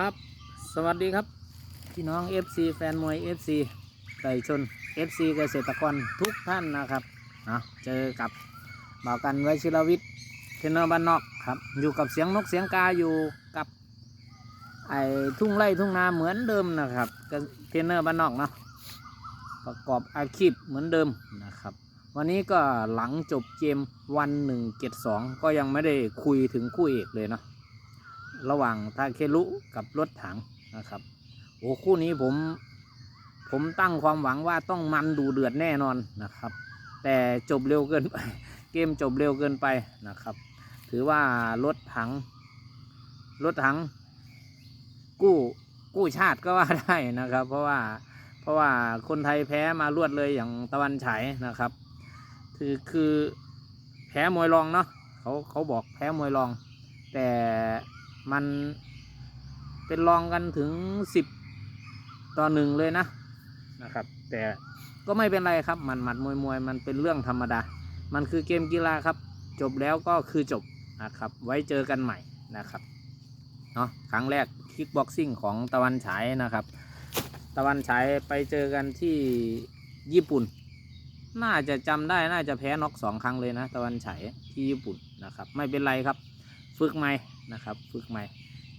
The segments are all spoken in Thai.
ครับ สวัสดีครับพี่น้อง FC แฟนมวย FC ไก่ชน FC เกษตรกรทุกท่านนะครับเนาะเจอกับบ่าวกันไวชิรวิทย์เทนเนอร์บ้านนอกครับ อยู่กับเสียงนกเสียงกาอยู่กับไอ้ทุ่งไร่ทุ่งนาเหมือนเดิมนะครับเทนเนอร์บ้านนอกเนาะประกอบอาชีพเหมือนเดิมนะครับ วันนี้ก็หลังจบเกมวันหนึ่งเกตสองก็ยังไม่ได้คุยถึงคู่เอกเลยเนาะ ระหว่างทาเคลุกับรถถังนะครับโอ้คู่นี้ผมผมตั้งความหวังว่าต้องมันดูเดือดแน่นอนนะครับ แต่จบเร็วเกินไปเกมจบเร็วเกินไปนะครับ ถือว่ารถถังรถถัง กู้กู้ชาติก็ว่าได้นะครับ เพราะว่าเพราะว่าคนไทยแพ้มารวดเลยอย่างตะวันฉายนะครับ คือคือแพ้มวยรองเนาะเขาเขาบอกแพ้มวยรอง แต่ มันเป็นรองกันถึงสิบต่อหนึ่งเลยนะนะครับ แต่ก็ไม่เป็นไรครับมันหมัดมวยมวยมันเป็นเรื่องธรรมดา มันคือเกมกีฬาครับ จบแล้วก็คือจบนะครับ ไว้เจอกันใหม่นะครับเนาะครั้งแรกคิกบ็อกซิ่งของตะวันฉายนะครับ ตะวันฉายไปเจอกันที่ญี่ปุ่น น่าจะจำได้น่าจะแพ้น็อกสองครั้งเลยนะ ตะวันฉายที่ญี่ปุ่นนะครับ ไม่เป็นไรครับ ฝึกใหม่นะครับ ฝึกใหม่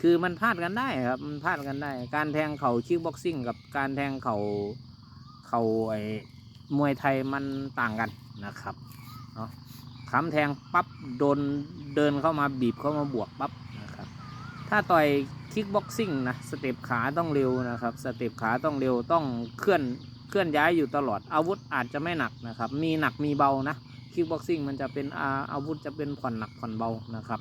คือมันพลาดกันได้ครับ มันพลาดกันได้ การแทงเข่าคิกบ็อกซิ่งกับการแทงเข่าเข่าไอ้มวยไทยมันต่างกันนะครับเนาะคำแทงปั๊บโดนเดินเข้ามาบีบเข้ามาบวกปั๊บนะครับถ้าต่อยคิกบ็อกซิ่งนะสเต็ปขาต้องเร็วนะครับสเต็ปขาต้องเร็วต้องเคลื่อนเคลื่อนย้ายอยู่ตลอดอาวุธอาจจะไม่หนักนะครับ มีหนักมีเบานะคิกบ็อกซิ่งมันจะเป็นอาอาวุธจะเป็นผ่อนหนักผ่อนเบานะครับ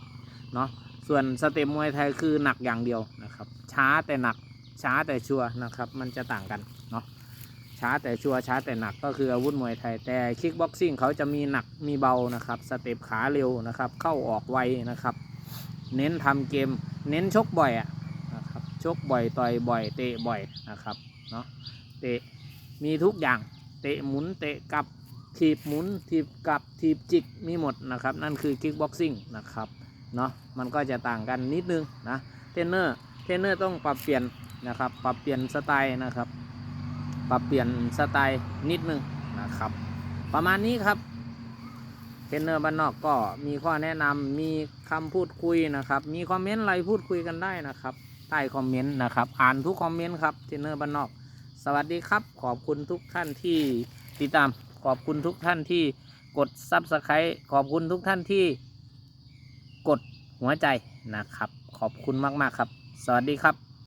เนาะส่วนสเต็ปมวยไทยคือหนักอย่างเดียวนะครับ ช้าแต่หนักช้าแต่ชัวร์นะครับ มันจะต่างกันเนาะช้าแต่ชัวร์ช้าแต่หนักก็คืออาวุธมวยไทย แต่คิกบ็อกซิ่งเขาจะมีหนักมีเบานะครับ สเต็ปขาเร็วนะครับ เข้าออกไวนะครับ เน้นทำเกม เน้นชกบ่อยอะนะครับชกบ่อยต่อยบ่อยเตะบ่อยนะครับเนาะเตะมีทุกอย่างเตะหมุนเตะกลับถีบหมุนถีบกลับถีบจิกมีหมดนะครับ นั่นคือคิกบ็อกซิ่งนะครับ เนาะมันก็จะต่างกันนิดนึงนะเทรนเนอร์เทรนเนอร์ต้องปรับเปลี่ยนนะครับ ปรับเปลี่ยนสไตล์นะครับ ปรับเปลี่ยนสไตล์นิดนึงนะครับ ประมาณนี้ครับเทรนเนอร์บ้านนอกก็มีข้อแนะนำมีคำพูดคุยนะครับ มีคอมเมนต์อะไรพูดคุยกันได้นะครับใต้คอมเมนต์นะครับ อ่านทุกคอมเมนต์ครับเทรนเนอร์บ้านนอก สวัสดีครับ ขอบคุณทุกท่านที่ติดตามขอบคุณทุกท่านที่กดซับสไครต์ขอบคุณทุกท่านที่ กดหัวใจนะครับ ขอบคุณมาก ๆ ครับ สวัสดีครับ